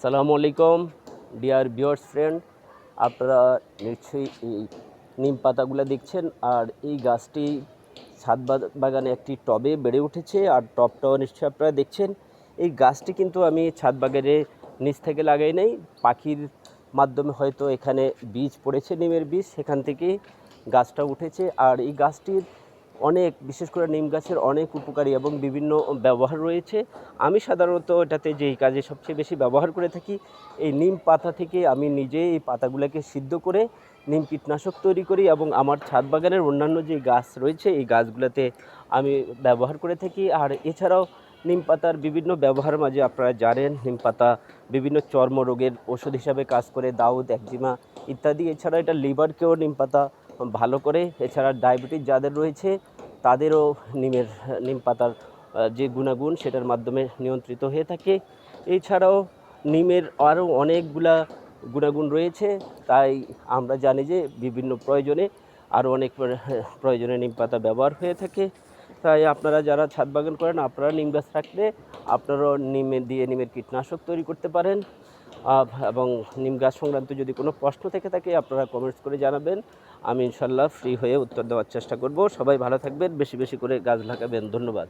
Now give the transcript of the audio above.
আসসালামু আলাইকুম, dear viewers friend. আপনারা নিশ্চয়ই এই নিম পাতাগুলো দেখছেন, আর এই গাছটি ছাদ বাগানে একটি টবে বেড়ে উঠেছে, আর টবটাও নিশ্চয়ই আপনারা দেখছেন। এই গাছটি কিন্তু আমি ছাদ বাগানে নিচ থেকে লাগাই নাই, পাখির মাধ্যমে হয়তো এখানে বীজ পড়েছে, নিমের বীজ, সেখান থেকে গাছটা উঠেছে। আর এই গাছটির অনেক, বিশেষ করে নিম গাছের অনেক উপকারী এবং বিভিন্ন ব্যবহার রয়েছে। আমি সাধারণত এটাতে যেই কাজে সবচেয়ে বেশি ব্যবহার করে থাকি, এই নিম পাতা থেকে আমি নিজে এই পাতাগুলোকে সিদ্ধ করে নিম কীটনাশক তৈরি করি এবং আমার ছাদ বাগানের অন্যান্য যে গাছ রয়েছে, এই গাছগুলোতে আমি ব্যবহার করে থাকি। আর এছাড়াও নিম পাতার বিভিন্ন ব্যবহার মাঝে আপনারা জানেন, নিম পাতা বিভিন্ন চর্মরোগের ওষুধ হিসাবে কাজ করে, দাউদ, একজিমা ইত্যাদি। এছাড়া এটা লিভারকেও নিম পাতা ভালো করে। এছাড়া ডায়াবেটিস যাদের রয়েছে, তাদেরও নিমের, নিম পাতার যে গুণাগুণ সেটার মাধ্যমে নিয়ন্ত্রিত হয়ে থাকে। এছাড়াও নিমের আরও অনেকগুলা গুণাগুণ রয়েছে। তাই আমরা জানি যে বিভিন্ন প্রয়োজনে আরও অনেক প্রয়োজনে নিম পাতা ব্যবহার হয়ে থাকে। তাই আপনারা যারা ছাদ বাগান করেন, আপনারা নিম গাছ রাখলে আপনারাও নিমের দিয়ে নিমের কীটনাশক তৈরি করতে পারেন। এবং নিম গাছ সংক্রান্ত যদি কোনো প্রশ্ন থেকে থাকে আপনারা কমেন্টস করে জানাবেন। আমি ইনশাল্লাহ ফ্রি হয়ে উত্তর দেওয়ার চেষ্টা করব। সবাই ভালো থাকবেন, বেশি বেশি করে গাছ লাগাবেন। ধন্যবাদ।